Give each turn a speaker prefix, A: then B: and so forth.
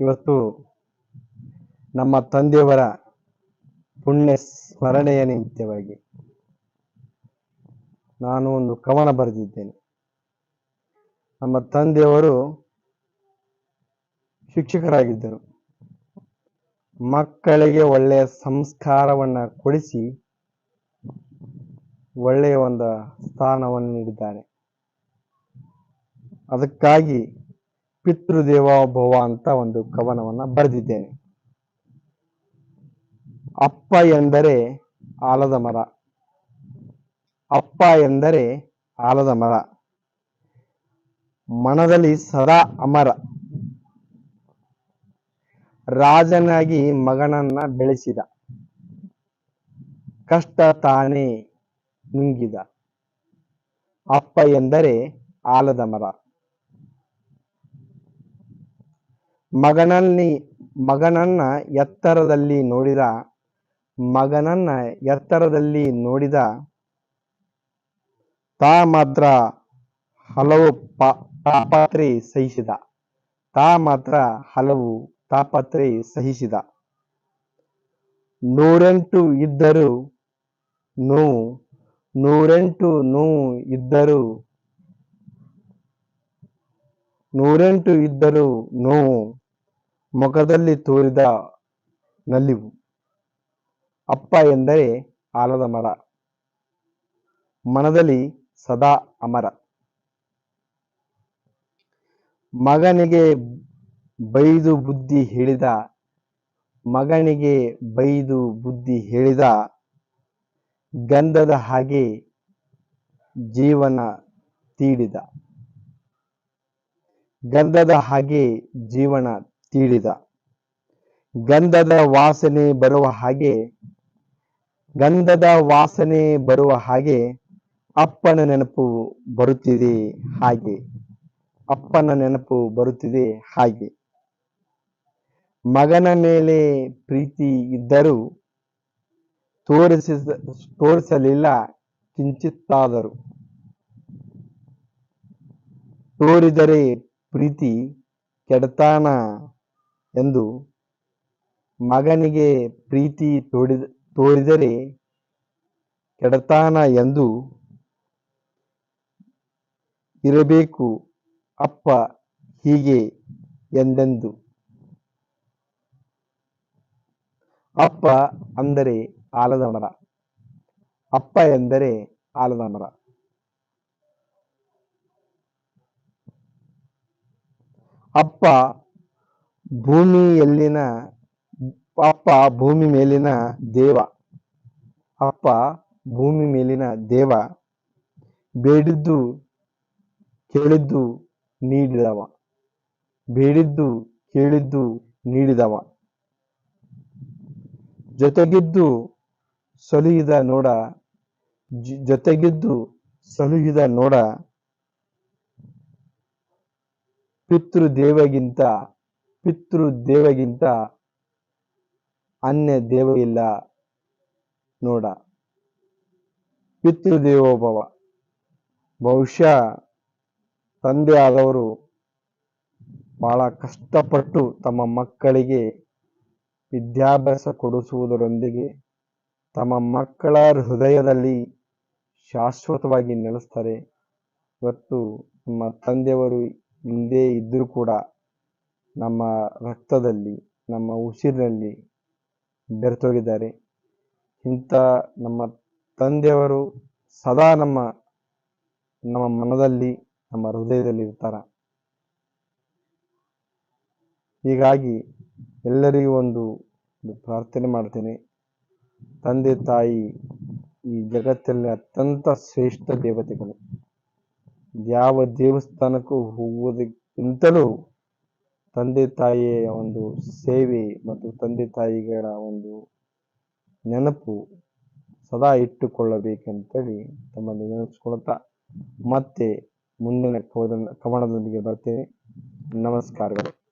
A: ಇವತ್ತು ನಮ್ಮ ತಂದೆಯವರ ಪುಣ್ಯ ಸ್ಮರಣೆಯ ನಿಮಿತ್ತವಾಗಿ ನಾನು ಒಂದು ಕವನ ಬರೆದಿದ್ದೇನೆ. ನಮ್ಮ ತಂದೆಯವರು ಶಿಕ್ಷಕರಾಗಿದ್ದರು. ಮಕ್ಕಳಿಗೆ ಒಳ್ಳೆಯ ಸಂಸ್ಕಾರವನ್ನು ಕೊಡಿಸಿ ಒಳ್ಳೆಯ ಒಂದು ಸ್ಥಾನವನ್ನು ನೀಡಿದ್ದಾರೆ. ಅದಕ್ಕಾಗಿ ಪಿತೃದೇವೋಭವ ಅಂತ ಒಂದು ಕವನವನ್ನ ಬರೆದಿದ್ದೇನೆ. ಅಪ್ಪ ಎಂದರೆ ಆಲದ ಮರ. ಅಪ್ಪ ಎಂದರೆ ಆಲದ ಮರ. ಮನದಲ್ಲಿ ಸದಾ ಅಮರ. ರಾಜನಾಗಿ ಮಗನನ್ನ ಬೆಳೆಸಿದ. ಕಷ್ಟ ತಾನೇ ನುಂಗಿದ. ಅಪ್ಪ ಎಂದರೆ ಆಲದ ಮರ. ಮಗನಲ್ಲಿ, ಮಗನನ್ನ ಎತ್ತರದಲ್ಲಿ ನೋಡಿದ, ಮಗನನ್ನ ಎತ್ತರದಲ್ಲಿ ನೋಡಿದ ತಾ ಮಾತ್ರ ಹಲವು ತಾಪತ್ರೆ ಸಹಿಸಿದ. ತಾ ಮಾತ್ರ ಹಲವು ತಾಪತ್ರೆ ಸಹಿಸಿದ. ನೂರೆಂಟು ಇದ್ದರು ನೋವು, ನೂರೆಂಟು ನೋವು ಇದ್ದರು, ನೂರೆಂಟು ಇದ್ದರು ನೋವು. ಮುಖದಲ್ಲಿ ತೋರಿದ ನಲಿವು ಅಪ್ಪ ಎಂದರೆ ಆಲದ ಮರ. ಮನದಲ್ಲಿ ಸದಾ ಅಮರ. ಮಗನಿಗೆ ಬೈದು ಬುದ್ಧಿ ಹೇಳಿದ, ಮಗನಿಗೆ ಬೈದು ಬುದ್ಧಿ ಹೇಳಿದ, ಗಂಧದ ಹಾಗೆ ಜೀವನ ತೀಡಿದ. ಗಂಧದ ಹಾಗೆ ಜೀವನ ತೀಡಿದ ಗಂಧದ ವಾಸನೆ ಬರುವ ಹಾಗೆ, ಗಂಧದ ವಾಸನೆ ಬರುವ ಹಾಗೆ ಅಪ್ಪನ ನೆನಪು ಬರುತ್ತಿದೆ ಹಾಗೆ, ಅಪ್ಪನ ನೆನಪು ಬರುತ್ತಿದೆ ಹಾಗೆ. ಮಗನ ಮೇಲೆ ಪ್ರೀತಿ ಇದ್ದರೂ ತೋರಿಸ ತೋರಿಸಲಿಲ್ಲ, ಕಿಂಚಿತ್ತಾದರೂ. ತೋರಿದರೆ ಪ್ರೀತಿ ಕೆಡತಾನ ಎಂದು ಮಗನಿಗೆ ಪ್ರೀತಿ ತೋಡಿದ, ತೋರಿದರೆ ಕೆಡತಾನ ಎಂದು ಇರಬೇಕು, ಅಪ್ಪ ಹೀಗೆ ಎಂದೆಂದು. ಅಪ್ಪ ಅಂದರೆ ಆಲದ ಮರ ಅಪ್ಪ ಎಂದರೆ ಆಲದ ಮರ ಅಪ್ಪ ಭೂಮಿಯಲ್ಲಿನ ಅಪ್ಪ ಭೂಮಿ ಮೇಲಿನ ದೇವ. ಅಪ್ಪ ಭೂಮಿ ಮೇಲಿನ ದೇವ. ಬೇಡಿದ್ದು ಕೇಳಿದ್ದು ನೀಡಿದವ. ಬೇಡಿದ್ದು ಕೇಳಿದ್ದು ನೀಡಿದವ. ಜೊತೆಗಿದ್ದು ಸಲುಹಿದ ನೋಡ. ಜೊತೆಗಿದ್ದು ಸಲುಹಿದ ನೋಡ. ಪಿತೃದೇವಗಿಂತ ಪಿತೃದೇವಗಿಂತ ಅನ್ಯ ದೇವ ಇಲ್ಲ ನೋಡ. ಪಿತೃದೇವೋಭವ. ಬಹುಶಃ ತಂದೆ ಆದವರು ಬಹಳ ಕಷ್ಟಪಟ್ಟು ತಮ್ಮ ಮಕ್ಕಳಿಗೆ ವಿದ್ಯಾಭ್ಯಾಸ ಕೊಡಿಸುವುದರೊಂದಿಗೆ ತಮ್ಮ ಮಕ್ಕಳ ಹೃದಯದಲ್ಲಿ ಶಾಶ್ವತವಾಗಿ ನೆಲೆಸ್ತಾರೆ. ಇವತ್ತು ನಮ್ಮ ತಂದೆಯವರು ಹಿಂದೆ ಇದ್ದರೂ ಕೂಡ ನಮ್ಮ ರಕ್ತದಲ್ಲಿ, ನಮ್ಮ ಉಸಿರಿನಲ್ಲಿ ಬೆರೆತೋಗಿದ್ದಾರೆ. ಇಂಥ ನಮ್ಮ ತಂದೆಯವರು ಸದಾ ನಮ್ಮ ನಮ್ಮ ಮನದಲ್ಲಿ, ನಮ್ಮ ಹೃದಯದಲ್ಲಿ ಇರ್ತಾರ ಹೀಗಾಗಿ ಎಲ್ಲರಿಗೂ ಒಂದು ಪ್ರಾರ್ಥನೆ ಮಾಡ್ತೇನೆ. ತಂದೆ, ತಾಯಿ, ಈ ಜಗತ್ತಲ್ಲಿ ಅತ್ಯಂತ ಶ್ರೇಷ್ಠ ದೇವತೆಗಳು. ಯಾವ ದೇವಸ್ಥಾನಕ್ಕೂ ಹೋಗುವುದಕ್ಕಿಂತಲೂ ತಂದೆ ತಾಯಿಯ ಒಂದು ಸೇವೆ ಮತ್ತು ತಂದೆ ತಾಯಿಗಳ ಒಂದು ನೆನಪು ಸದಾ ಇಟ್ಟುಕೊಳ್ಳಬೇಕಂತೇಳಿ ತಮ್ಮಲ್ಲಿ ನೆನೆಸ್ಕೊಳ್ತಾ ಮತ್ತೆ ಮುಂದಿನ ಕವನದೊಂದಿಗೆ ಬರ್ತೇನೆ. ನಮಸ್ಕಾರಗಳು.